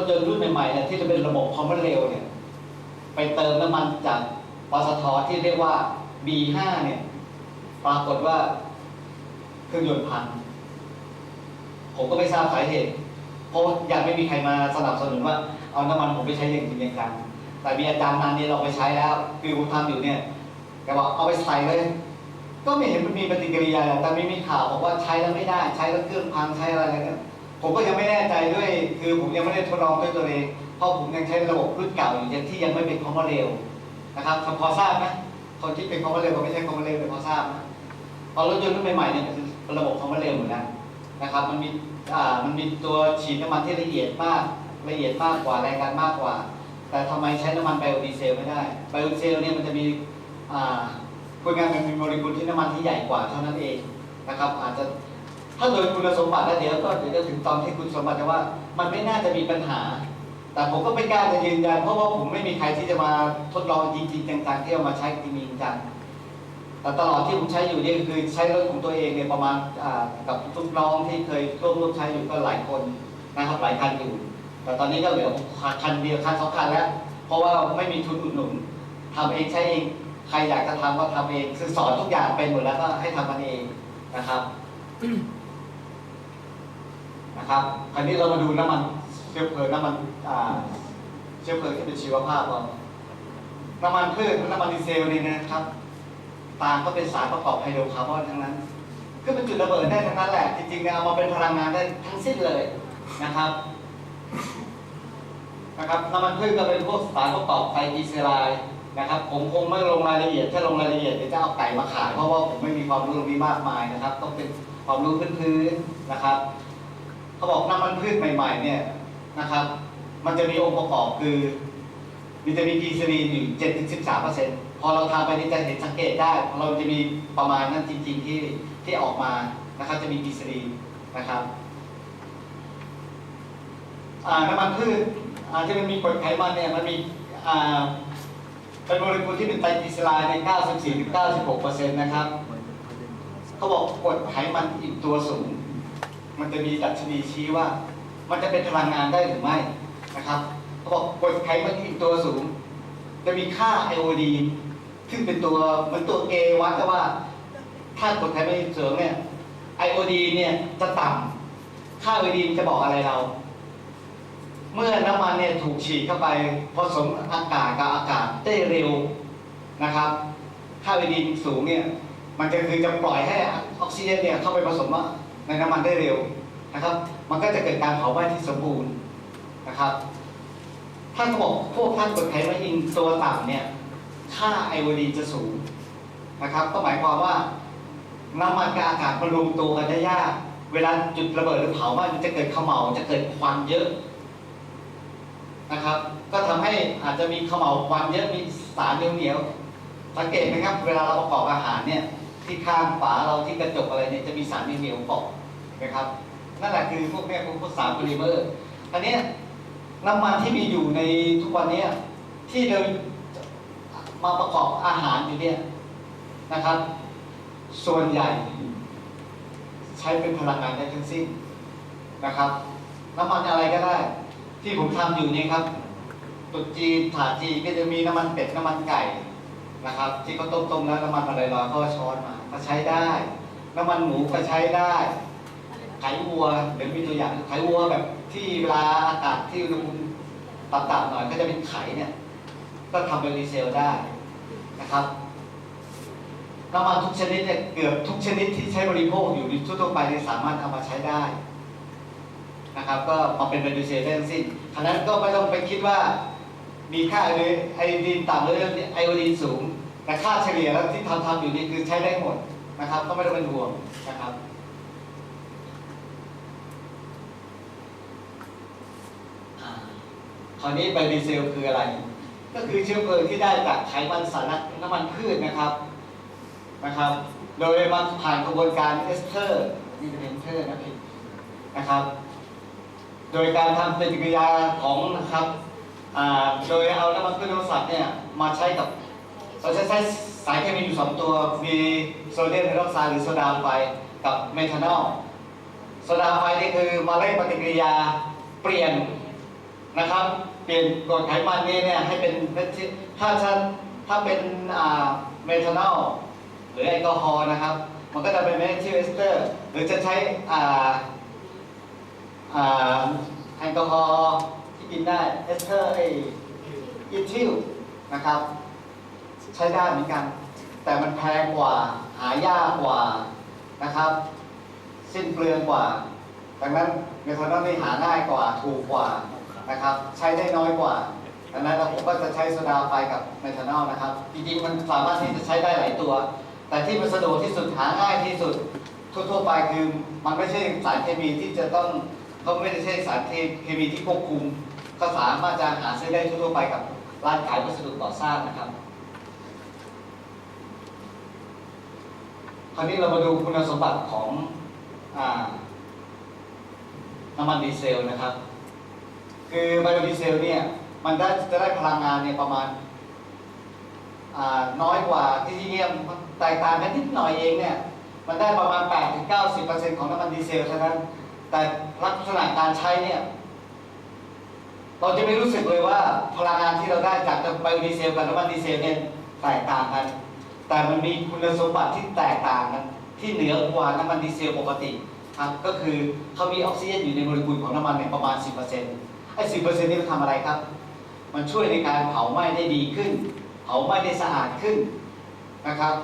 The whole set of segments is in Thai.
ถยนต์รุ่นใหม่ๆเนี่ยที่จะเป็นระบบคอมมอนเรลเนี่ยไปเติมน้ำมันจากปตทที่เรียกว่า B5 เนี่ยปรากฏว่าเครื่องยนต์พังผมก็ไม่ทราบสาเหตุ เพราะยังไม่มีใครมาสนับสนุนว่า เอาน้ำมันผมไปใช้อย่างจริงจังแต่มีอาจารย์นันเนี่ยเราไปใช้แล้วคือผมทำอยู่เนี่ยแกบอกเอาไปใส่เลย ก็ไม่เห็นมันมีปฏิกิริยาอะไรแต่ไม่มีข่าวบอกว่าใช้แล้วไม่ได้ ใช้แล้วเครื่องพังใช้อะไรอะไรเนี่ย ผมก็ยังไม่แน่ใจด้วย คือผมยังไม่ได้ทดลองด้วยตัวเองเพราะผมยังใช้ระบบรุ่นเก่าอยู่ยที่ยังไม่เป็นคอมมอนเรลนะครับพอทราบไหมคนที่เป็นคอมมอนเรลก็ไม่ใช่คอมมอนเรลเลยพอทราบนะพอรถยนต์รุ่นใหม่ๆเนี่ยเป็นระบบคอมมอนเรลหมดแล้วนะครับ มันมีอ่ามันมีตัวฉีดน้ำมันที่ละเอียดมากละเอียดมากกว่าแรงดันมากกว่า แต่ทำไมใช้น้ำมันไบโอดีเซลไม่ได้ไบโอดีเซลเนี่ยมันจะมีอ่าพูดง่ายมันมีโมเลกุลที่น้ำมันที่ใหญ่กว่าเท่านั้นเองนะครับ อาจจะ ถ้าโดยคุณสมบัติแล้วเดี๋ยวก็เดี๋ยวจะถึงตอนที่คุณสมบัติว่า มันไม่น่าจะมีปัญหา แต่ผมก็ไม่กล้าจะยืนยันเพราะว่าผมไม่มีใครที่จะมาทดลองจริงๆจังๆที่เอามาใช้จริงๆจังแต่ตลอดที่ผมใช้อยู่นี่คือใช้รถของตัวเองเนี่ยประมาณกับทุกน้องที่เคยร่วมร่วมใช้อยู่ก็หลายคนนะครับหลายคันอยู่ แต่ตอนนี้ก็เหลือคันเดียวคันสองคันแล้ว เพราะว่าไม่มีทุนอุดหนุนทำเองใช้เองใครอยากจะทำก็ทำเองคือสอนทุกอย่างเป็นหมดแล้วก็ให้ทำมันเองนะครับ นะครับคราวนี้เรามาดูน้ำมันเชื้อเพลิงน้ำมันเชื้อเพลิงที่เป็นชีวภาพเราน้ำมันพืชน้ำมันดีเซลนี่นะครับต่างก็เป็นสารประกอบไฮโดรคาร์บอนทั้งนั้น ก็เป็นจุดระเบิดได้ทั้งนั้นแหละ จริงๆเนี่ยเอามาเป็นพลังงานได้ทั้งสิ้นเลยนะครับนะครับน้ำมันพืชก็เป็นพวกสารประกอบไตรกลีเซอไรด์นะครับ ผมคงไม่ลงรายละเอียดถ้าลงรายละเอียดเดี๋ยวจะเอาไก่มาขายเพราะว่าผมไม่มีความรู้ตรงนี้มากมายนะครับ ต้องเป็นความรู้พื้นๆนะครับ เขาบอกน้ำมันพืชใหม่ๆเนี่ยนะครับ มันจะมีองค์ประกอบคือมันจะมีกลีเซอรีนอยู่7ถึง13เปอร์เซ็นต์พอเราทำไปนี่จะเห็นสังเกตได้เราจะมีประมาณนั้นจริง ๆที่ที่ออกมานะครับจะมีกลีเซอรีนนะครับน้ำมันพืชอาที่มันมีกรดไขมันเนี่ยมันมีเป็นโมเลกุลที่เป็นไตรกลีเซอไรด์ใน 94ถึง96เปอร์เซ็นต์นะครับเขาบอกกรดไขมันอิ่มตัวสูง มันจะมีดัชนีชี้ว่า มันจะเป็นพลังงานได้หรือไม่นะครับเขาบอกกรดไขมันอิ่มตัวสูง จะมีค่าไอโอดีนซึ่งเป็นตัวเหมันตัวเกวัดก็ว่า ถ้ากรดไขมันอิ่มสูงเนี่ยไอโอดีนเนี่ยจะต่ำค่าไอโอดีนจะบอกอะไรเรา เมื่อน้ำมันเนี่ยถูกฉีดเข้าไปผสมอากาศกับอากาศได้เร็วนะครับ ค่าไอโอดีนสูงเนี่ยมันจะคือจะปล่อยให้ออกซิเจนเนี่ยเข้าไปผสม ในน้ำมันได้เร็วนะครับ มันก็จะเกิดการเผาไหม้ที่สมบูรณ์นะครับ ถ้าเขาบอกพวกท่านกดไขมันอินตัวต่ำเนี่ย ค่าไอโอดีนจะสูงนะครับ ก็หมายความว่าน้ำมันกับอากาศมันรวมตัวกันได้ยาก เวลาจุดระเบิดหรือเผาไหม้มันจะเกิดเขม่าจะเกิดควันเยอะนะครับ ก็ทำให้อาจจะมีเขม่าควันเยอะมีสารเหนียวๆสังเกตไหมครับ เวลาเราประกอบอาหารเนี่ยที่ข้างฝาเราที่กระจกอะไรเนี่ยจะมีสารเหนียวๆเกาะ นะครับนั่นแหละคือพวกเนี้ยพวกสารโพลิเมอร์อันนี้น้ำมันที่มีอยู่ในทุกวันเนี้ยที่เรามาประกอบอาหารอยู่เนี่ยนะครับ ส่วนใหญ่ ใช้เป็นพลังงานได้ทั้งสิ้นนะครับ น้ำมันอะไรก็ได้ ที่ผมทำอยู่นี่ครับตุดจีนถาดจีนก็จะมีน้ำมันเป็ดน้ำมันไก่นะครับ ที่เขาต้มๆแล้วน้ำมันอะไรลอยๆเขาช้อนมาก็ใช้ได้ น้ำมันหมูก็ใช้ได้ ไขวัวเดี๋ยวมีตัวอย่างไขวัวแบบที่เวลาอากาศที่อุณหภูมิต่ำๆหน่อยก็จะเป็นไขเนี่ย ก็ทำเป็นรีเซลได้นะครับน้ำมันทุกชนิดเนี่ยเกือบทุกชนิดที่ใช้บริโภคอยู่ในทั่วๆไปเนี่ยสามารถเอามาใช้ได้นะครับ ก็มาเป็นรีเซลได้ทั้งสิ้นฉะนั้นก็ไม่ต้องไปคิดว่ามีค่าไอโอดีนต่ำหรือไอโอดีนสูง แต่ค่าเฉลี่ยแล้วที่ทำทำอยู่นี่คือใช้ได้หมดนะครับ ก็ไม่ต้องเป็นห่วงนะครับอ่า คราวนี้ไบดีเซลคืออะไร ก็คือเชื้อเพลิงที่ได้จากไขมันสารน้ำมันพืชนะครับนะครับ โดยมาผ่านกระบวนการเอสเตอร์นี่เป็นเอสเตอร์นะพี่นะครับ โดยการทำปฏิกิริยาของนะครับโดยเอาน้ำมันพืชน้ำสัตว์เนี่ยมาใช้กับเราจะใช้สารเคมีอยู่สองตัว มีโซเดียมไฮดรอกไซด์หรือโซดาไฟกับเมทานอลโซดาไฟนี่คือมาเร่งปฏิกิริยาเปลี่ยน นะครับ เปลี่ยนกรดไขมันนี้เนี่ยให้เป็นถ้าถ้าถ้าเป็นอ่าเมทานอลหรือแอลกอฮอล์นะครับ มันก็จะเป็นเมทิลเอสเตอร์หรือจะใช้อ่าอ่าแอลกอฮอล์ที่กินได้เอสเตอร์ไออีทิลนะครับ ใช้ได้เหมือนกัน แต่มันแพงกว่าหายากกว่านะครับ สิ้นเปลืองกว่า ดังนั้นเมทานอลนี่หาง่ายกว่าถูกกว่า นะครับ ใช้ได้น้อยกว่าดังนั้นผมก็จะใช้โซดาไฟกับเมทานอลนะครับ จริงๆ มันสามารถที่จะใช้ได้หลายตัว แต่ที่มันสะดวกที่สุดหาง่ายที่สุดทั่วๆไปคือมันไม่ใช่สารเคมีที่จะต้องเขาไม่ได้ใช่สารเคมีที่ควบคุม ก็สามารถจะหาซื้อได้ทั่วๆไปกับร้านขายวัสดุก่อสร้างนะครับ คราวนี้เรามาดูคุณสมบัติของอน้ำมันดีเซลนะครับ คือไบโอดีเซลเนี่ยมันได้จะได้พลังงานเนี่ยประมาณน้อยกว่าที่ที่เนี่ยมแตกต่างกันนิดหน่อยเองเนี่ยมันได้ประมาณ 8-90%ของน้ำมันดีเซลเท่านั้น แต่ลักษณะการใช้เนี่ยเราจะไม่รู้สึกเลยว่าพลังงานที่เราได้จากไบโอดีเซลกับน้ำมันดีเซลเนี่ยแตกต่างกัน แต่มันมีคุณสมบัติที่แตกต่างกัน ที่เหนือกว่าน้ำมันดีเซลปกติครับก็คือเขามีออกซิเจนอยู่ในโมเลกุลของน้ำมันเนี่ยประมาณ 10% ไอ้10%นี่มันทำอะไรครับ มันช่วยในการเผาไหม้ได้ดีขึ้น เผาไหม้ได้สะอาดขึ้นนะครับ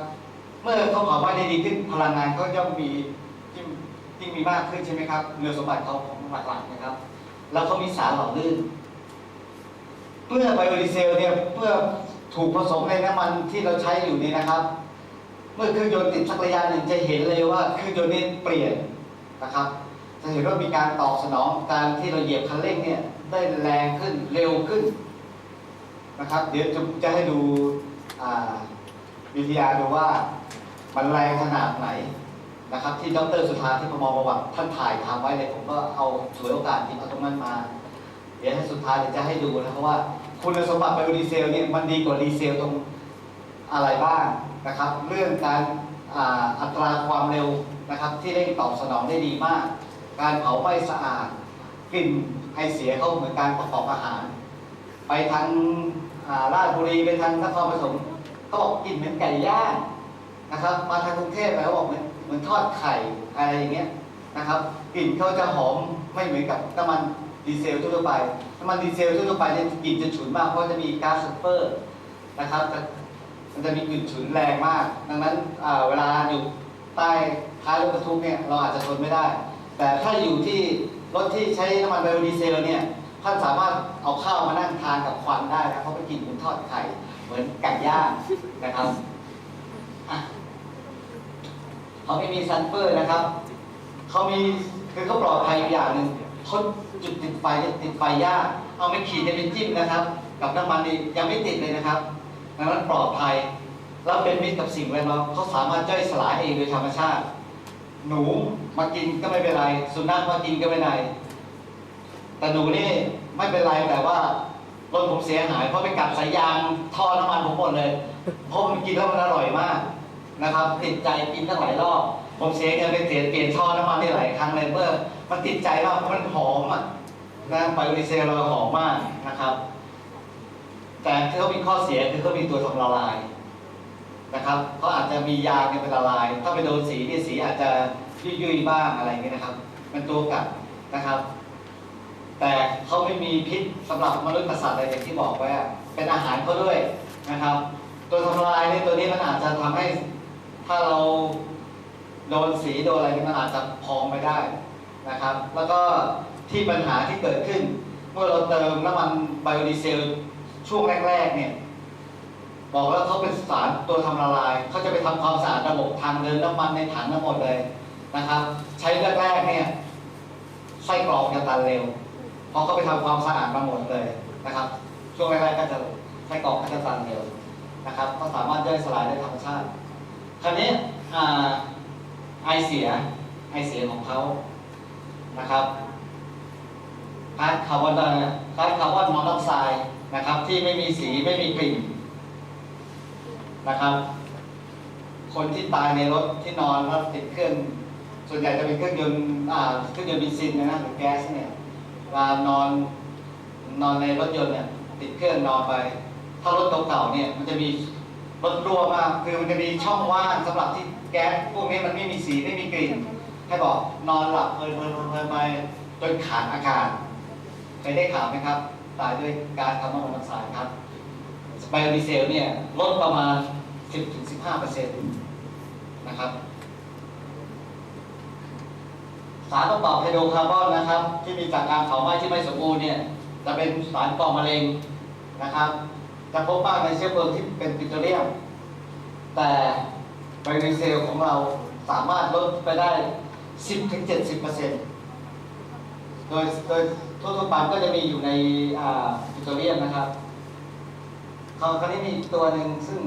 เมื่อเขาเผาไหม้ได้ดีขึ้น พลังงานเขาย่อมมียิ่งยิ่งมีมากขึ้นใช่ไหมครับคุณสมบัติเขาของหลักๆนะครับ แล้วเขามีสารหล่อลื่นเมื่อไบโอดีเซลเนี่ยเพื่อถูกผสมในน้ำมันที่เราใช้อยู่นี่นะครับ เมื่อเครื่องยนต์ติดสักระยะหนึ่งจะเห็นเลยว่าเครื่องยนต์นี้เปลี่ยนนะครับจะเห็นว่ามีการตอบสนองการที่เราเหยียบคันเร่งเนี่ย ได้แรงขึ้นเร็วขึ้นนะครับ เดี๋ยวจะให้ดูวิทยาดูว่ามันแรงขนาดไหนนะครับ ที่ดรสุธาที่พมประวัติท่านถ่ายทำไว้เลยผมก็เอาฉวยโอกาสที่เอาตรงนั้นมา เดี๋ยวให้สุดท้ายเดี๋ยวจะให้ดูนะครับว่า คุณสมบัติไบโอดีเซลเนี่ยมันดีกว่าดีเซลตรงอะไรบ้างนะครับ เรื่องการอัตราความเร็วนะครับ ที่เร่งตอบสนองได้ดีมาก การเผาไหม้สะอาดกลิ่น ไอเสียเขาเหมือนการประกอบอาหาร ไปทางาราชบุรีไปทางนครปฐมเขาบอกกลิ่นเหมือนไก่ย่างนะครับ มาทางกรุงเทพไปเขาบอกเหมือนเหมือนทอดไข่อะไรอย่างเงี้ยนะครับกลิ่นเขาจะหอมไม่เหมือนกับน้ำมันดีเซลทั่วไปน้ำมันดีเซลทั่วไปเนี่ยกลิ่นจะฉุนมากเพราะจะมีก๊าซซัลเฟอร์นะครับมันจะมีกลิ่นฉุนแรงมาก ดังนั้นเวลาอยู่ใต้ท้ายรถบรรทุกเนี่ยเราอาจจะทนไม่ได้ แต่ถ้าอยู่ที่รถที่ใช้น้ำมันไบโอดีเซลเนี่ยท่านสามารถเอาข้าวมานั่งทานกับควันได้นะเพราะเป็นกลิ่นเหมือนทอดไข่เหมือนไก่ย่างนะครับเขาไม่มีซัลเฟอร์นะครับเขามีคือเขาปลอดภัยอีกอย่างหนึ่งเขาจุดติดไฟติดไฟยากเอาไม่ขีดเนี่ยเป็นจิ้มนะครับ กับน้ำมันนี่ยังไม่ติดเลยนะครับดังนั้นปลอดภัยแล้วเป็นมิตรกับสิ่งแวดล้อมเขาสามารถย่อยสลายเองโดยธรรมชาติ หนูมากินก็ไม่เป็นไร สุนัขมากินก็ไม่เป็นไรแต่หนูนี่ไม่เป็นไรแต่ว่ารถผมเสียหายเพราะไปกัดสายยางท่อน้ำมันผมหมดเลยเพราะมันกินแล้วมันอร่อยมากนะครับ ติดใจกินตั้งหลายรอบผมเสียเงินไปเปลี่ยเปลี่ยนท่อน้ำมันได้หลายครั้งเลยเมื่อมันติดใจมากเพราะมันหอมอะนะไบโอดีเซลเราหอมมากนะครับ แต่ที่เขามีข้อเสียคือเขามีตัวทำละลาย นะครับเขาอาจจะมียางเนี่ยเป็นละลาย ถ้าไปโดนสีเนี่ยสีอาจจะยุ่ยๆบ้างอะไรเงี้ยนะครับ เป็นตัวกัดนะครับ แต่เขาไม่มีพิษสำหรับมนุษย์ประสาทอะไรอย่างที่บอกไว้เป็นอาหารเขาด้วยนะครับ ตัวทำละลายเนี่ยตัวนี้มันอาจจะทำให้ถ้าเราโดนสีโดนอะไรนี่มันอาจจะพองไปได้นะครับ แล้วก็ที่ปัญหาที่เกิดขึ้น เมื่อเราเติมน้ำมันไบโอดีเซลช่วงแรกๆเนี่ย บอกแล้วเขาเป็นสารตัวทำละลายเขาจะไปทำความสะอาดระบบทางเดินน้ำมันในถังทั้งหมดเลยนะครับ ใช้แรกๆเนี่ยไส้กรอกจะตันเร็วเพราะเขาไปทำความสะอาดมาหมดเลยนะครับ ช่วงแรกๆก็จะไส้กรอกก็จะตันเร็วนะครับก็สามารถย่อยสลายได้ธรรมชาติ คราวนี้ไอเสียไอเสียของเขานะครับก๊าซคาร์บอนก๊าซคาร์บอนมอนอกไซด์นะครับ ที่ไม่มีสีไม่มีกลิ่น นะครับ คนที่ตายในรถที่นอนแล้วติดเครื่อง ส่วนใหญ่จะเป็นเครื่องยนต์อ่าเครื่องยนต์เบนซินนะนะหรือแก๊สเนี่ยเวลานอนนอนในรถยนต์เนี่ยติดเครื่องนอนไป ถ้ารถเก่าๆเนี่ยมันจะมีรถรั่วมากคือมันจะมีช่องว่างสำหรับที่แก๊สพวกนี้มันไม่มีสีไม่มีกลิ่นให้บอกนอนหลับเพลินเพลินเพลินเพลินไปจนขาดอากาศเคยได้ข่าวไหมครับ ตายด้วยการคาร์บอนมอนอกไซด์ครับ ไบโอดีเซลเนี่ยลดประมาณ 10-15%เปอร์เซ็นต์นะครับสารประกอบไฮโดรคาร์บอนนะครับ ที่มีจากการเผาไหม้ที่ไม่สมบูรณ์เนี่ยจะเป็นสารก่อมะเร็งนะครับจะพบมากในเชื้อเพลิงที่เป็นปิโตรเลียม แต่ไบโอดีเซลของเราสามารถลดไปได้ 10-70%โดยโดยทั่วๆไปก็จะมีอยู่ในอ่าปิโตรเลียมนะครับ คราคราวนี้มีอีกตัวหนึ่งซึ่ง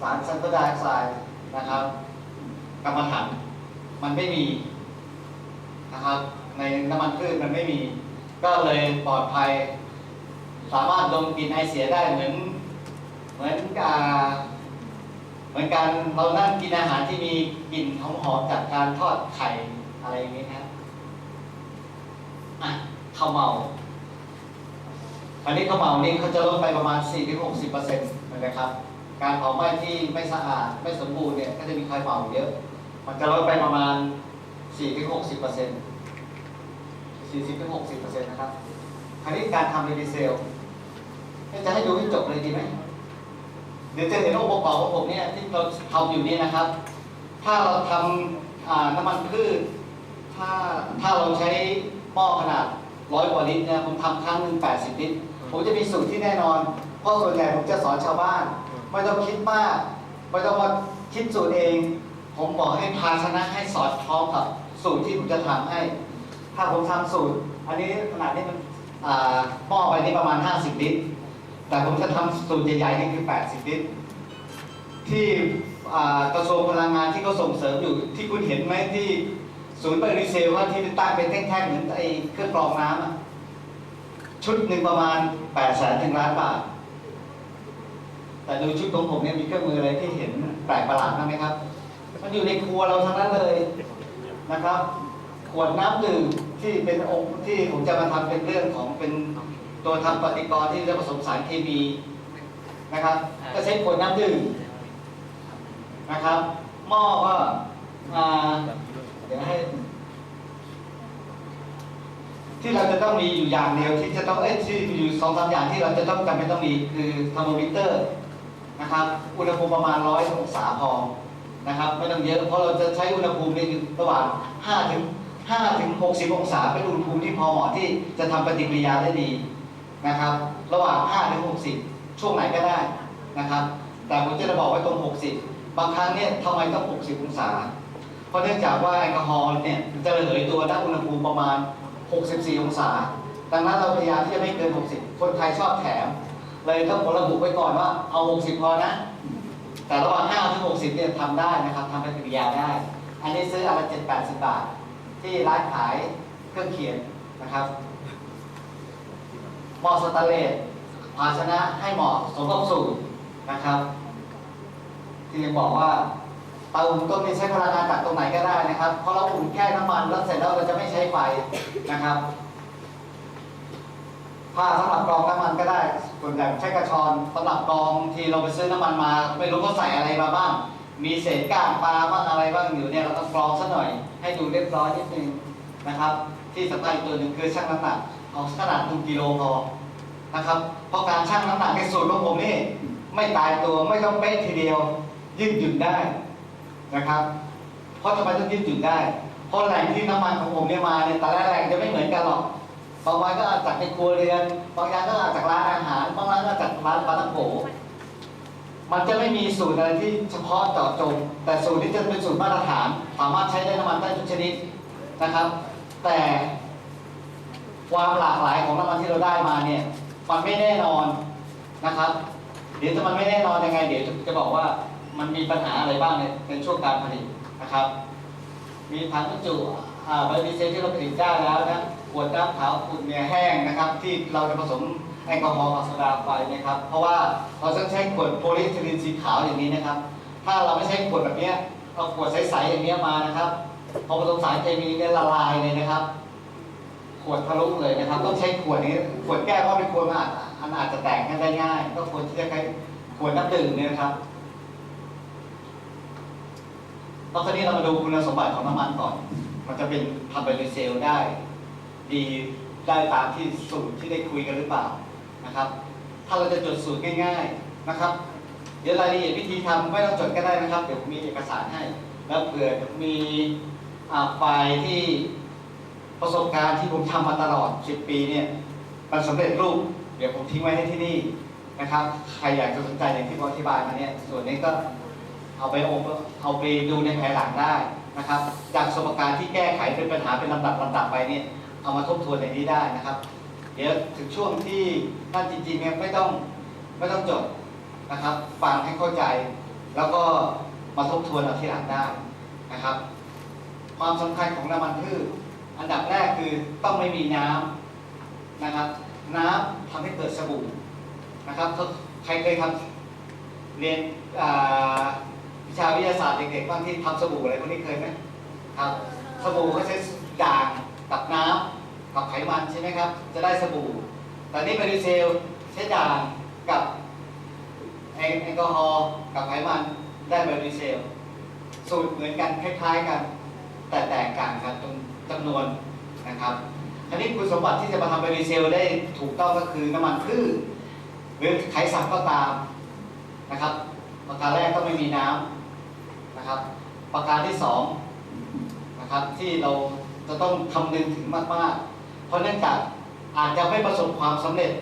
สารซัลเฟอร์ไดออกไซด์นะครับกรรมฐานมันไม่มีนะครับในน้ำมันพืชมันไม่มี ก็เลยปลอดภัย สามารถดมกลิ่นไอเสียได้เหมือน เหมือนกับเหมือนการเรานั่งกินอาหารที่มีกลิ่นหอมๆจากการทอดไข่อะไรอย่างนี้นะครับอะข้าวเมา อันนี้ข้าวเมานี่เขาจะลดไปประมาณ 4-60%เห็นไหมครับ การเผาไหม้ที่ไม่สะอาดไม่สมบูรณ์เนี่ยก็จะมีไฟเมาเยอะ มันจะลดไปประมาณ 4-60%เปอร์เซ็นต์40-60%เปอร์เซ็นต์นะครับคราวนี้การทำเรดีเซลจะให้ดูให้จบเลยดีไหมเดี๋ยวจะเห็นองค์ประกอบของผมเนี่ยที่เราทำอยู่นี่นะครับ ถ้าเราทำน้ำมันพืช ถ้าถ้าเราใช้หม้อขนาดร้อยกว่าลิตรเนี่ยผมทำครั้งหนึ่ง80ลิตร ผมจะมีสูตรที่แน่นอน เพราะส่วนใหญ่ผมจะสอนชาวบ้าน ไม่ต้องคิดมาก ไม่ต้องมาคิดสูตรเอง ผมบอกให้ภาชนะให้สอดคล้องกับสูตรที่ผมจะทำให้ ถ้าผมทำสูตร อันนี้ขนาดนี้มันอ่าหม้อไปนี่ประมาณ 50 ลิตร แต่ผมจะทำสูตรใหญ่ๆนี่คือ 80 ลิตร ที่อ่ากระทรวงพลังงานที่เขาส่งเสริมอยู่ ที่คุณเห็นไหมที่ศูนย์ไบโอดีเซลว่าที่ตั้งเป็นแท่งๆเหมือนไอ้เครื่องกรองน้ำอะ ชุดหนึ่งประมาณ8แสนถึงล้านบาท แต่ดูชุดของผมเนี่ยมีเครื่องมืออะไรที่เห็นแปลกประหลาดบ้างไหมครับ มันอยู่ในครัวเราทั้งนั้นเลยนะครับ ขวดน้ำดื่มที่เป็นองค์ที่ผมจะมาทำเป็นเรื่องของเป็นตัวทำปฏิกรณ์ที่จะผสมสารเคมีนะครับ ก็ใช้ขวดน้ำดื่มนะครับ หม้อก็อ่าเดี๋ยวให้ ที่เราจะต้องมีอยู่อย่างเดียวที่จะต้องเอ้ยที่อยู่สองสามอย่างที่เราจะต้องจำเป็นต้องมีคือเทอร์โมมิเตอร์นะครับอุณหภูมิประมาณร้อยองศาพอนะครับไม่ต้องเยอะเพราะเราจะใช้อุณหภูมิในระหว่าง5ถึง5ถึง60 องศาเป็นอุณหภูมิที่พอเหมาะที่จะทำปฏิกิริยาได้ดีนะครับ ระหว่าง5ถึง60 ช่วงไหนก็ได้นะครับ แต่ผมจะบอกไว้ตรง 60 บางครั้งเนี่ยทำไมต้อง 60 องศา เพราะเนื่องจากว่าแอลกอฮอล์เนี่ยจะระเหยตัวณอุณหภูมิประมาณ 64 องศา ดังนั้นเราพยายามที่จะไม่เกิน 60 คนไทยชอบแถม เลยต้องระบุไว้ก่อนว่าเอา 60 พอนะ แต่ระหว่าง5ถึง60 เนี่ยทำได้นะครับทำเปฏิกิริยาได้ อันนี้ซื้ออนละ7 80 บาท ที่ร้านขายเครื่องเขียนนะครับหม้อสแตนเลสภาชนะให้เหมาะสมกับสูตรนะครับ ที่ยังบอกว่า เตาอุ่นต้มนี่ใช้พลังงานจากตรงไหนก็ได้นะครับ เพราะเราอุ่นแค่น้ำมันแล้วเสร็จแล้วเราจะไม่ใช้ไฟนะครับผ้าสำหรับกรองน้ำมันก็ได้ส่วนใหญ่ใช้กระชอนสำหรับกรองที่เราไปซื้อน้ำมันมาไม่รู้เขาใส่อะไรมาบ้าง มีเศษก้างปลาบ้างอะไรบ้างอยู่เนี่ยเราต้องกรองซะหน่อย ให้ดูเรียบร้อยนิดนึงนะครับ ที่สำคัญตัวหนึ่งคือชั่งน้ำหนักเอาขนาดหนึ่งกิโลพอนะครับเพราะการชั่งน้ำหนักในสูตรของผมนี่ไม่ตายตัวไม่ต้องเป๊ะทีเดียวยืดหยุ่นได้ นะครับ เพราะทำไมต้องยืดหยุ่นได้ เพราะแหล่งที่น้ำมันของผมเนี่ยมาเนี่ยแต่ละแหล่งจะไม่เหมือนกันหรอก บางวันก็อาจจากในครัวเรือน บางอย่างก็อาจจากร้านอาหาร บางร้านก็จากร้านปลาตั้งโกมันจะไม่มีสูตรอะไรที่เฉพาะเจาะจง แต่สูตรที่จะเป็นสูตรมาตรฐาน สามารถใช้ได้น้ำมันได้ทุกชนิดนะครับ แต่ความหลากหลายของน้ำมันที่เราได้มาเนี่ย มันไม่แน่นอนนะครับ เดี๋ยวถ้ามันไม่แน่นอนยังไง เดี๋ยวจะบอกว่า มันมีปัญหาอะไรบ้างในในช่วงการผลิตนะครับ มีถังบรรจุอ่าไบโอดีเซลที่เราผลิตได้แล้วนะขวดน้ำขาวขุ่นเนี่ยแห้งนะครับ ที่เราจะผสมแอลกอฮอล์กับโซดาไฟนะครับ เพราะว่าเราต้องใช้ขวดโพลีเทลีนสีขาวอย่างนี้นะครับ ถ้าเราไม่ใช้ขวดแบบเนี้ยเอาขวดใสๆอย่างนี้มานะครับพอผสมสารเคมีเนี่ยละลายเลยนะครับ ขวดทะลุเลยนะครับ ต้องใช้ขวดนี้ขวดแก้วเพราะเป็นขวดมันอาจมันอาจจะแตกได้ง่าย ก็ควรที่จะใช้ขวดน้ำดื่มเนี่ยนะค รับตอนนี้เรามาดูคุณสมบัติของน้ำมันก่อน มันจะเป็นทำไบโอเซลได้ ดีได้ตามที่สูตรที่ได้คุยกันหรือเปล่านะครับ ถ้าเราจะจดสูตรง่าย ๆนะครับ เดี๋ยวรายละเอียดวิธีทำไม่ต้องจดก็ได้นะครับ เดี๋ยวผมมีเอกสารให้ แล้วเผื่อมีอ่าไฟล์ที่ประสบการณ์ที่ผมทำมาตลอด 10 ปีเนี่ยมันสำเร็จรูป เดี๋ยวผมทิ้งไว้ให้ที่นี่นะครับ ใครอยากจะสนใจอย่างที่ผมอธิบายมาเนี่ยส่วนนี้ก็ เอาไปอบเอาไปดูในภายหลังได้นะครับ จากสบการที่แก้ไขเป็นปัญหาเป็นลำดับลำดับไปเนี่ยเอามาทบทวนในนี้ได้นะครับ เดี๋ยวถึงช่วงที่ท่านจริงๆเนี่ยไม่ต้องไม่ต้องจดนะครับ ฟังให้เข้าใจ แล้วก็มาทบทวนเอาทีหลังได้นะครับ ความสำคัญของน้ำมันพืชอันดับแรกคือต้องไม่มีน้ำนะครับ น้ำทำให้เกิดสบู่นะครับใครเคยทำเรียนอ่า ชาวิทยาศาสตร์เด็กๆบ้างที่ทำสบู่อะไรพวกนี้เคยไหมครับสบู่ก็ใช้ด่างกับน้ำกับไขมันใช่ไหมครับ จะได้สบู่ แต่นี่เบริเซลใช้ด่างกับแอลกอฮอล์กับไขมันได้เบริเซล สูตรเหมือนกันคล้ายๆกัน แต่แตกต่างกันตรงจำนวนนะครับอันนี้คุณสมบัติที่จะมาทำเบริเซลได้ถูกต้องก็คือน้ำมันพืชหรือไขสัตว์ก็ตามนะครับประการแรกก็ไม่มีน้ำ นะครับ ประการที่สองนะครับที่เราจะต้องคำนึงถึงมากๆ เพราะเนื่องจากอาจจะไม่ประสบความสำเร็จ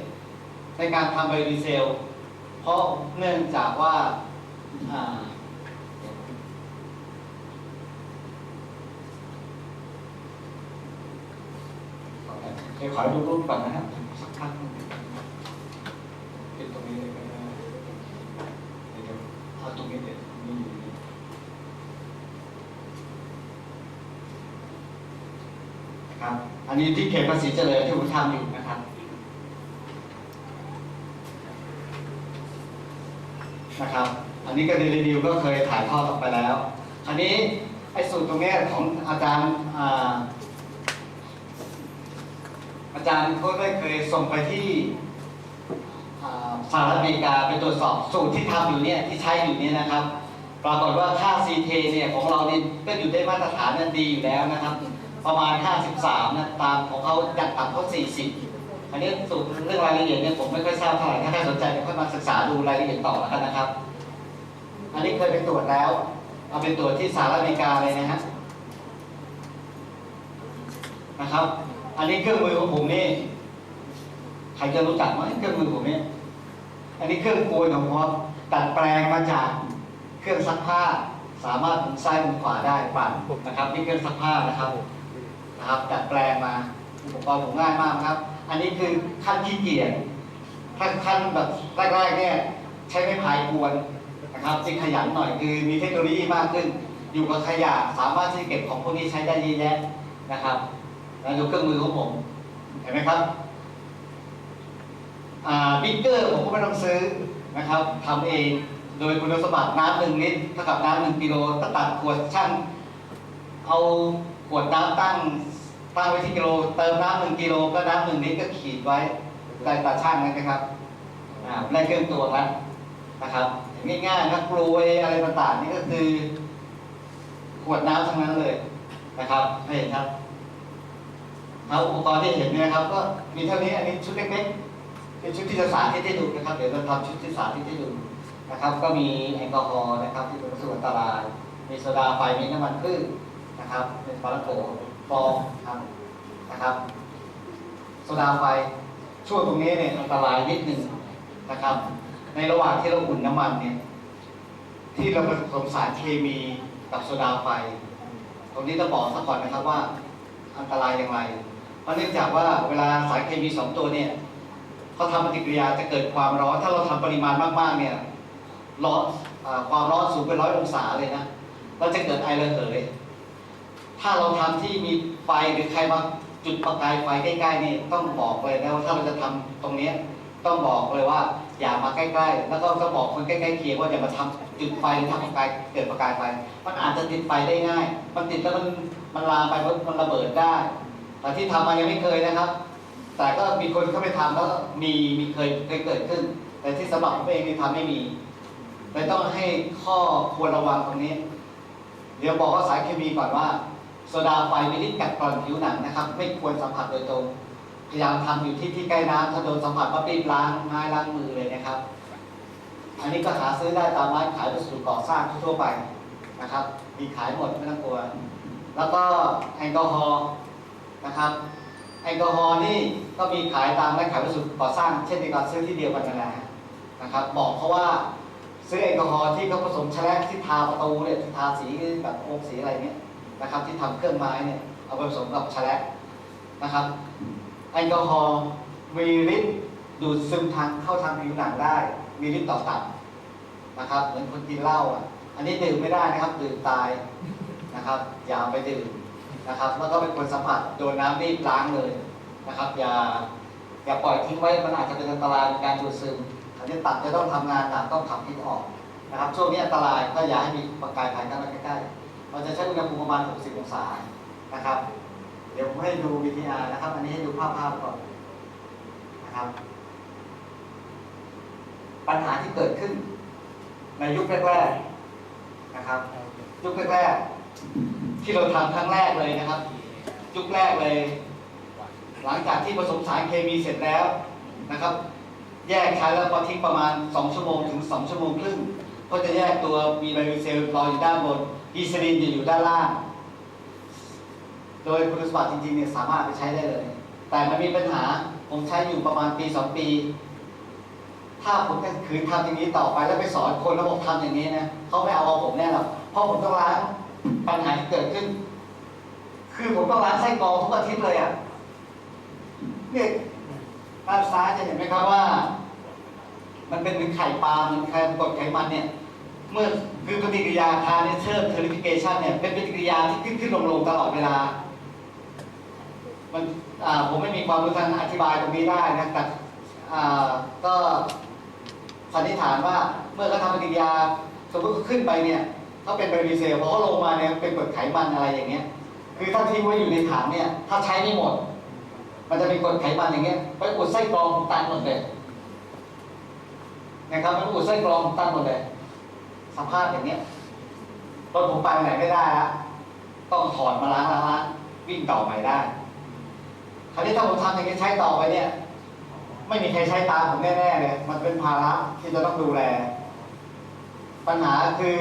ในการทำไบโอดีเซล เพราะเนื่องจากว่าอ่าเดี๋ยวขอดูรูปก่อนนะครับสักพักหนึ่งเป็นตรงนี้เลยก็ได้เดี๋ยวเอาตรงนี้เดี๋ยวมีอยู่นี่ นะครับอันนี้ที่เขตภาษีเจริญที่ผมทำอยู่นะครับนะครับ อันนี้ก็ดีรีวิวก็เคยถ่ายทอดออกไปแล้ว อันนี้ไอ้สูตรตรงนี้ของอาจารย์อาอาจารย์เขาได้เคยส่งไปที่สหรัฐอเมริกาไปตรวจสอบสูตรที่ทำอยู่เนี่ยที่ใช้อยู่เนี่ยนะครับ ปรากฏว่าค่า CT เนี่ยของเราเนี่ยก็อยู่ได้มาตรฐานนั้นดีอยู่แล้วนะครับ ประมาณ 53 นะ ตามของเขาจัดต่ำเขา40 อันนี้สูตรเรื่องรายละเอียดเนี่ยผมไม่ค่อยทราบเท่าไหร่ถ้าใครสนใจเดี๋ยวค่อยมาศึกษาดูรายละเอียดต่อแล้วกันนะครับ อันนี้เคยไปตรวจแล้ว เอาไปตรวจที่สหรัฐอเมริกาเลยนะฮะ นะครับ อันนี้เครื่องมือของผมนี่ใครจะรู้จักไหมเครื่องมือผมเนี่ยอันนี้เครื่องโกยของผมดัดแปลงมาจากเครื่องซักผ้า สามารถหมุนซ้ายหมุนขวาได้ปั่นนะครับนี่เครื่องซักผ้านะครับ นะครับดัดแปลงมาอุปกรณ์ผมง่ายมากนะครับ อันนี้คือขั้นขี้เกียจขั้นขั้นแบบแรกๆเนี่ยใช้ไม้พายกวนนะครับจึงขยันหน่อยคือมีเทคโนโลยีมากขึ้น อยู่กับขยะสามารถที่จะเก็บของพวกนี้ใช้ได้เยอะแยะนะครับแล้วดูเครื่องมือของผมเห็นไหมครับอ่าบิ๊กเกอร์ผมก็ไม่ต้องซื้อนะครับทำเองโดยคุณสมบัติน้ำหนึ่งลิตรเท่ากับน้ำหนึ่งกิโลตัดขวดช่างเอาขวดน้ำตั้ง ตั้งไว้ที่กิโล เติมน้ำหนึ่งกิโลก็น้ำหนึ่งลิตรก็ขีดไว้ได้ตาช่างนะครับอ่าได้เครื่องตรวงแล้วนะครับ ง่ายๆนะกลวยอะไรต่างๆนี่ก็คือ ขวดน้ำทั้งนั้นเลยนะครับให้เห็นครับครับอุปกรณ์ที่เห็นเนี่ยครับ ก็มีเท่านี้อันนี้ชุดเล็กๆเป็นชุดที่จะสาธิตให้ดูนะครับ เดี๋ยวเราทำชุดที่สาธิตให้ดูนะครับ ก็มีแอลกอฮอล์นะครับ ที่เป็นวัตถุอันตราย มีโซดาไฟมีน้ำมันพืชนะครับ เป็นปาราโก ฟองครับนะครับโซดาไฟช่วงตรงนี้เนี่ยอันตรายนิดหนึ่งนะครับ ในระหว่างที่เราอุ่นน้ำมันเนี่ยที่เราผสมสารเคมีกับโซดาไฟ ตรงนี้ต้องบอกซะก่อนนะครับว่า อันตรายอย่างไร เพราะเนื่องจากว่าเวลาสารเคมีสองตัวเนี่ยเขาทำปฏิกิริยาจะเกิดความร้อน ถ้าเราทำปริมาณมากๆเนี่ยร้อนความร้อนสูงเป็นร้อยองศาเลยนะเราจะเกิดไอระเหย ถ้าเราทำที่มีไฟหรือใครมาจุดประกายไฟใกล้ๆนี่ต้องบอกเลยนะว่าถ้าเราจะทำตรงเนี้ต้องบอกเลยว่าอย่ามาใกล้ๆ แล้วก็ต้องบอกคนใกล้ๆเคียงว่าอย่ามาทำจุดไฟหรือทำประกายเกิดประกายไฟ มันอาจจะติดไฟได้ง่าย มันติดแล้วมันมันลามไปมันระเบิดได้ แต่ที่ทำมายังไม่เคยนะครับ แต่ก็มีคนเข้าไปทำแล้วมีมีเคยเคยเกิดขึ้น แต่ที่สำหรับผมเองที่ทำไม่มีเลยต้องให้ข้อควรระวังตรงนี้ เดี๋ยวบอกว่าสารเคมีก่อนว่า โซดาไฟมีฤทธิ์กัดกร่อนผิวหนังนะครับ ไม่ควรสัมผัสโดยตรง พยายามทำอยู่ที่ที่ใกล้น้ำถ้าโดนสัมผัสก็รีบล้างไม้ล้างมือเลยนะครับ อันนี้ก็หาซื้อได้ตามร้านขายวัสดุก่อสร้างทั่วไปนะครับ มีขายหมดไม่ต้องกลัว แล้วก็แอลกอฮอล์นะครับ แอลกอฮอล์นี่ก็มีขายตามร้านขายวัสดุก่อสร้าง เช่นเดียวกันซื้อที่เดียวกันนั่นแหละนะครับ บอกเขาว่าซื้อแอลกอฮอล์ที่เขาผสมแฉลกที่ทาประตูเนี่ยทาสีแบบโองสีอะไรเนี่ย นะครับ ที่ทำเครื่องไม้เนี่ยเอาไปผสมกับแฉลกนะครับแอลกอฮอล์มีฤทธิ์ดูดซึมทางเข้าทางผิวหนังได้ มีฤทธิ์ต่อตับนะครับ เหมือนคนกินเหล้าอะ อันนี้ดื่มไม่ได้นะครับ ดื่มตายนะครับ อย่าไปดื่มนะครับแล้วก็เป็นคนสัมผัสโดนน้ำรีบล้างเลยนะครับ อย่าอย่าปล่อยทิ้งไว้มันอาจจะเป็นอันตรายในการดูดซึมอันนี้ตับจะต้องทำงานหนักต้องขับพิษออกนะครับ ช่วงนี้อันตรายก็อย่าให้มีประกายไฟเข้ามาใกล้ๆ เราจะใช้อุณหภูมิประมาณ 60 องศานะครับ เดี๋ยวผมให้ดูวิทยานะครับ อันนี้ให้ดูภาพภาพก่อนนะครับ ปัญหาที่เกิดขึ้น ในยุคแรกๆนะครับ ยุคแรกๆที่เราทำครั้งแรกเลยนะครับ ยุคแรกเลย หลังจากที่ผสมสารเคมีเสร็จแล้วนะครับ แยกใช้แล้วก็ทิ้งประมาณ 2 ชั่วโมงถึง 2 ชั่วโมงครึ่งก็จะแยกตัวมีไบโอเซลล์ลอยอยู่ด้านบน อีสตินจะอยู่ด้านล่าง โดยคุณสมบัติจริงๆเนี่ยสามารถไปใช้ได้เลย แต่มันมีปัญหา ผมใช้อยู่ประมาณปีสองปี ถ้าผมจะขืนทำอย่างนี้ต่อไปแล้วไปสอนคนระบบทำอย่างนี้นะเขาไม่เอาเอาผมแน่หรอก เพราะผมต้องล้างปัญหาที่เกิดขึ้น คือผมต้องล้างไส้กรองทุกอาทิตย์เลยอะเนี่ยด้านซ้ายจะเห็นไหมครับว่า มันเป็นเหมือนไข่ปลาเหมันแค่กดไขมันเนี่ย เมื่อคือปฏิกิริยาคาร์เนเชอร์เทอริฟิเคชันเนี่ยเป็นปฏิกิริยาที่ขึ้นขึ้นลงลงตลอดเวลา มันอ่าผมไม่มีความรู้ทางอธิบายตรงนี้ได้นะแต่อ่าก็สันนิษฐานว่าเมื่อเขาทำปฏิกิริยาสมมติเขาขึ้นไปเนี่ยเขาเป็นไบโอดีเซลพอเขาลงมาเนี่ยเป็นกรดไขมันอะไรอย่างเงี้ย คือถ้าทิ้งไว้อยู่ในถังเนี่ย ถ้าใช้ไม่หมด มันจะเป็นกรดไขมันอย่างเงี้ยไปอุดไส้กรองตันหมดเลยนะครับมันอุดไส้กรองตันหมดเลย สภาพอย่างเนี้ยรถผมไปไหนไม่ได้ละต้องถอดมาล้างล้างล้างวิ่งต่อไปได้ คราวนี้ถ้าผมทำอย่างนี้ใช้ต่อไปเนี่ย ไม่มีใครใช้ตามผมแน่ๆเลยมันเป็นภาระที่จะต้องดูแล ปัญหาคือ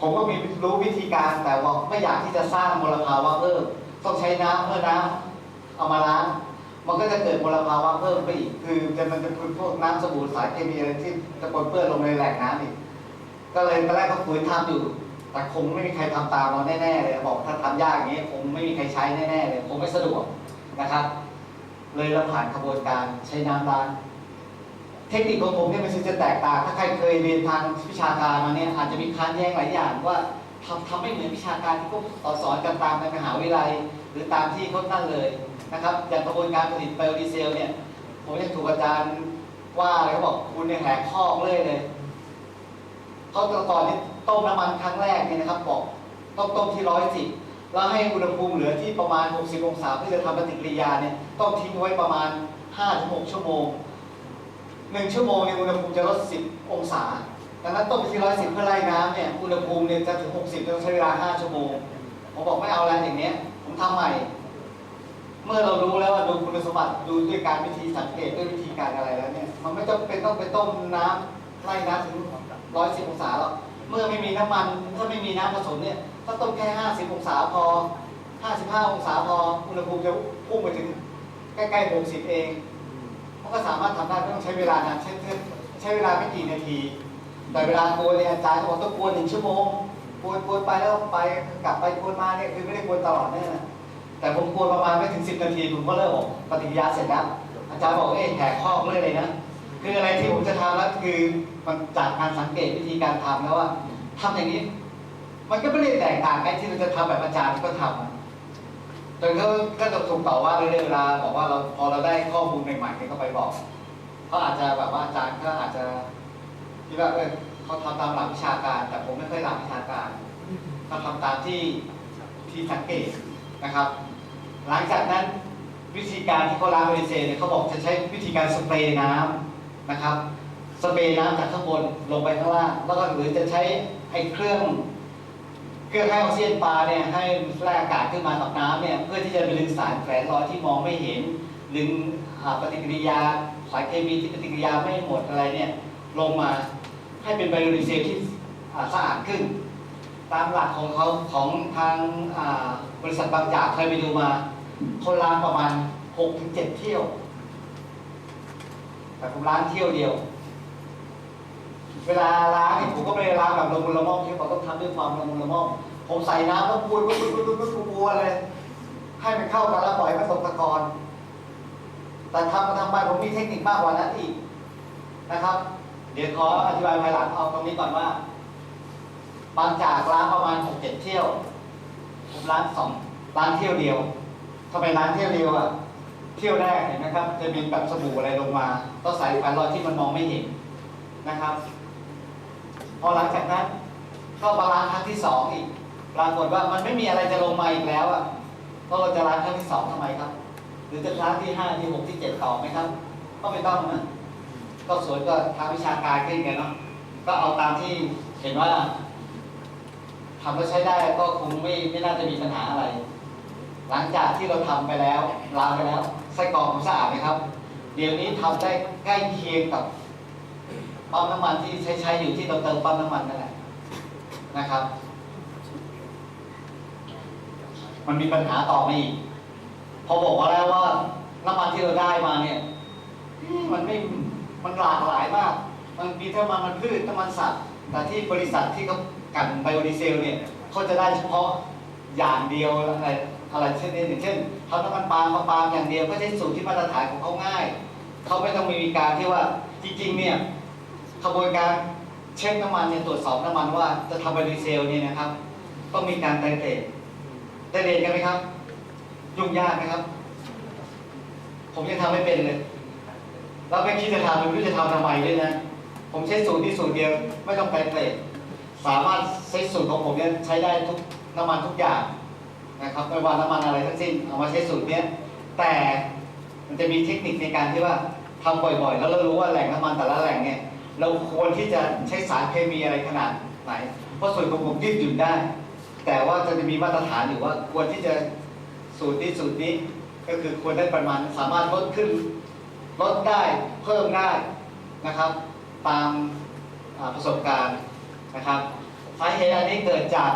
ผมก็มีรู้วิธีการแต่ว่าไม่อยากที่จะสร้างมลภาวะเพิ่มต้องใช้น้ำเมื่อน้ำเอามาล้างมันก็จะเกิดมลภาวะเพิ่มไปอีก คือจะมันจะคือพวกน้ำสบู่สารเคมีอะไรที่จะปนเปื้อนลงในแหล่งน้ำอีก ก็เลยตอนแรกก็ฝืนทำอยู่ แต่คงไม่มีใครทำตามเราแน่ๆเลย บอกถ้าทำยากอย่างนี้คงไม่มีใครใช้แน่ๆเลยคงไม่สะดวกนะครับ เลยเราผ่านกระบวนการใช้น้ำล้างเทคนิคของผมเนี่ยมันจะแตกต่าง ถ้าใครเคยเรียนทางวิชาการมาเนี่ยอาจจะมีค้านแย้งหลายอย่างว่าทำทำไม่เหมือนวิชาการที่พวกสอนกันตามในมหาวิทยาลัย หรือตามที่เขาตั้งเลยนะครับอย่างกระบวนการผลิตไบโอดีเซลเนี่ยผมยังถูกอาจารย์ว่าอะไรเขาบอกคุณเนี่ยแหกข้อเลยเลย เขาตะก่อนนี่ต้มน้ำมันครั้งแรกเนี่ยนะครับบอกต้องต้มที่ร้อยสิบแล้วให้อุณหภูมิเหลือที่ประมาณ 60 องศาเพื่อจะทำปฏิกิริยาเนี่ยต้องทิ้งไว้ประมาณ 5-6 ชั่วโมง 1 ชั่วโมงเนี่ยอุณหภูมิจะลด 10 องศา ดังนั้นต้มที่110เพื่อไล่น้ำเนี่ยอุณหภูมิเนี่ยจะถึง 60ต้องใช้เวลา 5 ชั่วโมง ผมบอกไม่เอาแล้วอย่างเนี้ยผมทำใหม่ เมื่อเรารู้แล้วว่าดูคุณสมบัติดูด้วยการวิธีสังเกตด้วยวิธีการอะไรแล้วเนี่ยมันไม่จำเป็นต้องไปต้มน้ำไล่น้ำถึง ร้อยสิบองศาหรอกเมื่อไม่มีน้ำมันถ้าไม่มีน้ำผสมเนี่ยถ้าต้มแค่ห้าสิบองศาพอห้าสิบห้าองศาพออุณหภูมิจะพุ่งไปถึงใกล้ๆหกสิบเองมันก็สามารถทำได้ไม่ต้องใช้เวลานานใช้ใช้เวลาไม่กี่นาที แต่เวลากวนเนี่ยอาจารย์บอกต้องกวนหนึ่งชั่วโมงกวนกวนไปแล้วไปกลับไปกวนมาเนี่ยคือไม่ได้กวนตลอดแน่นะแต่ผมกวนประมาณไม่ถึงสิบนาทีผมก็เริ่มออกปฏิกิริยาเสร็จแล้วอาจารย์บอกเอ้แหกข้อเลยเลยนะคืออะไรที่ผมจะทำแล้วคือ มันจากการสังเกตวิธีการทำแล้วว่าทำอย่างนี้ มันก็ไม่ได้แตกต่างกันที่เราจะทำแบบอาจารย์ก็ทำจนเขาก็จะถูกต่อว่าเรื่อยๆเวลาบอกว่าเราพอเราได้ข้อมูลใหม่ๆเนี่ยเขาไปบอกเขาอาจจะแบบว่าอาจารย์ก็อาจจะคิดว่าเออเขาทำตามหลักวิชาการ แต่ผมไม่ค่อยหลักวิชาการเขาทำตามที่ที่สังเกตนะครับ หลังจากนั้นวิธีการที่เขาล้างบริเซเนี่ยเขาบอกจะใช้วิธีการสเปรย์น้ำนะครับ สเปรย์น้ำจากข้างบนลงไปข้างล่าง แล้วก็หรือจะใช้ไอ้เครื่อง เครื่องให้ออกซิเจนปลาเนี่ยให้แร่อากาศขึ้นมากับน้ำเนี่ยเพื่อที่จะไปดึงสารแฝงลอยที่มองไม่เห็นดึงอ่าปฏิกิริยาสารเคมีที่ปฏิกิริยาไม่หมดอะไรเนี่ยลงมาให้เป็นไบโอดีเซลที่สะอาดขึ้น ตามหลักของเขาของทางบริษัทบางจากเคยไปดูมาเขาล้างประมาณ 6-7 เที่ยว แต่ผมล้างเที่ยวเดียว เวลาล้างเนี่ยผมก็ไม่ได้ล้างแบบละมุนละม่อมที่ผมต้องทำด้วยความละมุนละม่อมผมใส่น้ำแล้วพูดพูดพูดพูดพูดพูดพูดเลย ให้มันเข้ากันแล้วปล่อยให้มันตกตะกอนแต่ทำมาทำไปผมมีเทคนิคมากกว่านั้นอีกนะครับ เดี๋ยวขออธิบายภายหลังเอาตรงนี้ก่อนว่า บางจากล้างประมาณหกเจ็ดเที่ยวผมล้างสองล้างเที่ยวเดียวทำไมล้างเที่ยวเดียวอะเที่ยวแรกเห็นไหมครับ จะมีแบบสบู่อะไรลงมาต้องใส่ไฟลอยที่มันมองไม่เห็นนะครับ พอหลังจากนั้นก็มาล้างครั้งที่สองอีก ปรากฏว่ามันไม่มีอะไรจะลงมาอีกแล้วอะก็เราจะล้างครั้งที่สองทำไมครับ หรือจะล้างที่ห้าที่หกที่เจ็ดต่อไหมครับ ก็ไม่ต้องนะก็สวนก็ทางวิชาการขึ้นกันเนาะก็เอาตามที่เห็นว่าทำแล้วใช้ได้ก็คงไม่ไม่น่าจะมีปัญหาอะไร หลังจากที่เราทำไปแล้วล้างไปแล้วไส้กรอกผมสะอาดไหมครับ เดี๋ยวนี้ทำได้ใกล้เคียงกับ ปั๊มน้ำมันที่ใช้ใช้อยู่ที่เราเติมปั๊มน้ำมันนั่นแหละนะครับ มันมีปัญหาต่อมาอีกพอบอกว่าแล้วว่าน้ำมันที่เราได้มาเนี่ยมันไม่มันหลากหลายมาก มันมีทั้งน้ำมันพืชน้ำมันสัตว์ แต่ที่บริษัทที่เขากันไบโอดีเซลเนี่ยเขาจะได้เฉพาะอย่างเดียวอะไรอะไรเช่นนี้อย่างเช่นทำน้ำมันปาล์มมาปาล์มอย่างเดียวก็ใช้สูตรที่มาตรฐานของเขาง่ายเขาไม่ต้องมีการที่ว่าจริงๆเนี่ย ขบวนการเช็คน้ำมันเนี่ยตรวจสอบน้ำมันว่าจะทำบโอดีเซลเนี่ยนะครับ ต้องมีการไตรเตรดไตรเตรดกันไหมครับ ยุ่งยากไหมครับ ผมยังทำไม่เป็นเลยแล้วไม่คิดจะทำไม่รู้จะทำทำไมด้วยนะ ผมใช้สูตรที่สูตรเดียว ไม่ต้องไตรเตรดสามารถใช้สูตรของผมเนี่ยใช้ได้ทุกน้ำมันทุกอย่างนะครับไม่ว่าน้ำมันอะไรทั้งสิ้นเอามาใช้สูตรเนี้ยแต่มันจะมีเทคนิคในการที่ว่าทำบ่อยๆ แล้วเรารู้ว่าแหล่งน้ำมันแต่ละแหล่งเนี่ย เราควรที่จะใช้สารเคมีอะไรขนาดไหน เพราะสูตรของผมยืดหยุ่นได้ แต่ว่าจะมีมาตรฐานอยู่ว่าควรที่จะสูตรนี้สูตรนี้ ก็คือควรได้ประมาณสามารถลดขึ้นลดได้เพิ่มได้นะครับ ตามประสบการณ์นะครับสาเหตุอันนี้เกิดจาก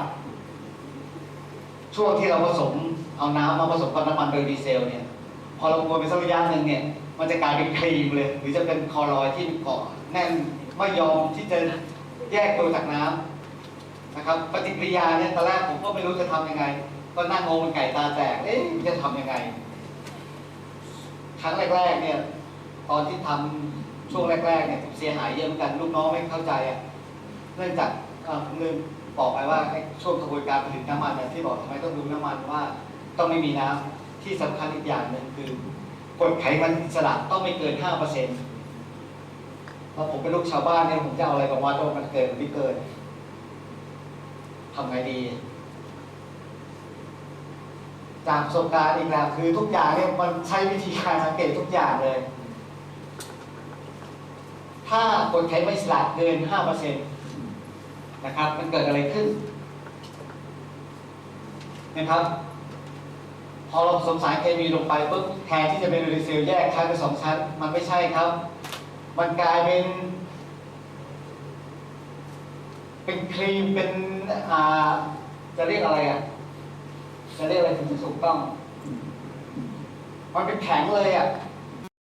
ช่วงที่เราผสมเอาน้ำมาผสมกับน้ำมันไบโอดีเซลเนี่ยพอเรากวนไปสักระยะหนึ่งเนี่ยมันจะกลายเป็นครีมเลย หรือจะเป็นคอรอยที่เกาะ แน่นไม่ยอมที่จะแยกตัวจากน้ำนะครับปฏิกิริยาเนี่ยตอนแรกผมก็ไม่รู้จะทำยังไง ก็นั่งงงเป็นไก่ตาแตกเอ๊ะจะทำยังไง ครั้งแรกๆเนี่ย ตอนที่ทำช่วงแรกๆเนี่ยผมเสียหายเยอะเหมือนกันลูกน้องไม่เข้าใจอะเนื่องจากเอ่อลืมบอกไปว่าช่วงกระบวนการผลิตน้ำมันเนี่ยที่บอกทำไมต้องดูน้ำมันว่า ต้องไม่มีน้ำที่สำคัญอีกอย่างหนึ่งคือกรดไขมันอิสระต้องไม่เกินห้าเปอร์เซ็นต์ แล้วผมเป็นลูกชาวบ้านเนี่ยผมจะเอาอะไรกับวัดว่ามันเกินหรือไม่เกินทำไงดี จากประสบการณ์อีกแล้วคือทุกอย่างเนี่ยมันใช้วิธีการสังเกตทุกอย่างเลย ถ้ากรดไมันอิสระเกินห้าเปอร์เซ็นต์นะครับ มันเกิดอะไรขึ้นนะครับ พอเราผสมสารเคมีลงไปปุ๊บแทนที่จะเป็นรีเซลแยกชั้นเป็นสองชั้น มันไม่ใช่ครับ มันกลายเป็น เป็นครีมเป็นอ่าจะเรียกอะไรอะ จะเรียกอะไรถึงจะถูกต้อง มันเป็นแข็งเลยอะ